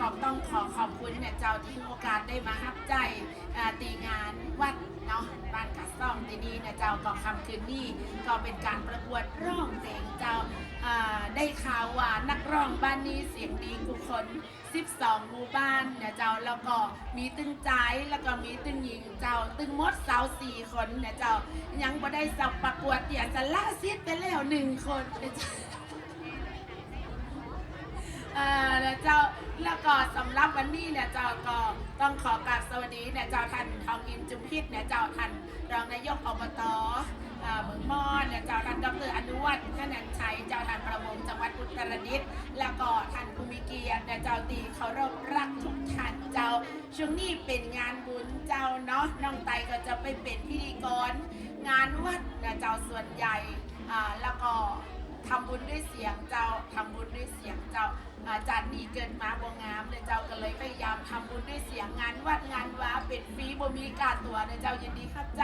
ก็ต้องขอขอบคุณเนี่ยเจ้าที่โอกาสได้มาฮับใจตีงานวัดเนาะบ้านกัสซ่อมที่นี่เนี่ยเจ้าก็คำคืนนี้ก็เป็นการประกวดร้องเพลงเจ้าได้ข่าวว่านักร้องบ้านนี้เสียงดีกุกคน 12 หมู่บ้านเนี่ยเจ้าแล้วก็มีตึงใจแล้วก็มีตึงหญิงเจ้าตึงมดสาวสี่คนเนี่ยเจ้ายังบ่ได้สับประกวดเดี๋ยวจะล่าซิดไปแล้วหนึ่งคนเนี่ยเจ้า เอ่อแล้วเจ้าแล้ว ก็สำหรับวันนี้เนี่ยเจ้าก็ต้องขอกราบสวัสดีเนี่ยเจ้าท่านทองอินจุมพิษเนี่ยเจ้าท่านรองนายกอบตเอ่อเมืองมอนเนี่ยเจ้าท่านดรอนุวัฒน์ขนันชัยเจ้าท่านประมงจังหวัดอุตรดิตถ์แล้วก็ท่านภูมิเกียรติเนี่ยเจ้าตีเคารพรักทุกท่านเจ้าช่วงนี้เป็นงานบุญเจ้าเนาะน้องไตก็จะไปเป็นพิธีกรงานวัดเนี่ยเจ้าส่วนใหญ่อ่าแล้วก็ทำบุญด้วยเสียงเจ้าทำบุญด้วยเสียงเจ้าาจารย์ดีเกินมาบวงามเลยเจ้าก็เลยพยายามทำบุญด้วยเสียงงานวัดงานว้าเป็นฟรีบ่มีการตัวเลยเจ้ายินดีครับใจ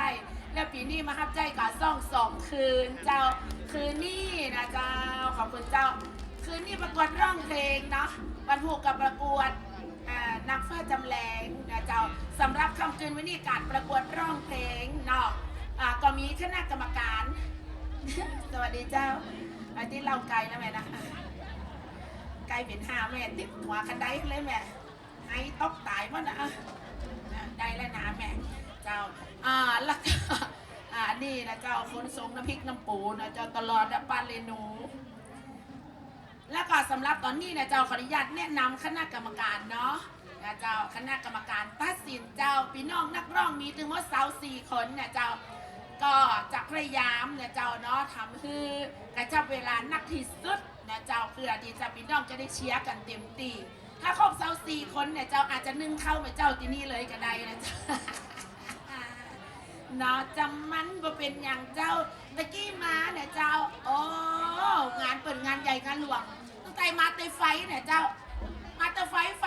แล้วปีนี้มาครับใจกับซ่องสองคืนเจ้าคืนนี้นะเจ้าขอบคุณเจ้า คืนนี้ประกวดร้องเพลงเนาะวันผูกกับประกวดนักฟ้าจำแรงนะเจ้าสำหรับคำคืนวันนี้การประกวดร้องเพลงเนาะอ่าก็มีคณะกรรมการ สวัสดีเจ้าอันที่เราไกลนะแม่นะ ไกลเป็นห้าแม่ติดหัวกันได้เลยแม่ไอ้ตกตายมั้งนะได้แล้วนะแม่เจ้าอ่าแล้วก็อ่านี่นะเจ้าคนทรงน้ำพริกน้ำปูนะเจ้าตลอดนะปานเรนูแล้วก็สำหรับตอนนี้นะเจ้าขออนุญาตแนะนำคณะกรรมการเนาะนะเจ้าคณะกรรมการตัดสินเจ้าพี่น้องนักร้องมีถึงว่าสาวสี่คนนะเจ้า ก็จะพยายามนะเจ้าเนาะทำให้กระจับเวลานักที่สุดนะเจ้าเพื่อที่จะพี่น้องจะได้เชียร์กันเต็มตีถ้าครบสาสี่คนเนี่ยเจ้าอาจจะนึ่งเข้ามาเจ้าที่นี่เลยก็ได้นะเจ้าเนาะจำมันบ่เป็นอย่างเจ้าตะกี้มาเนี่ยเจ้าโอ้งานเปิดงานใหญ่งานหลวงตั้งแต่มาเตไฟเนี่ยเจ้ามาเตไฟไฟ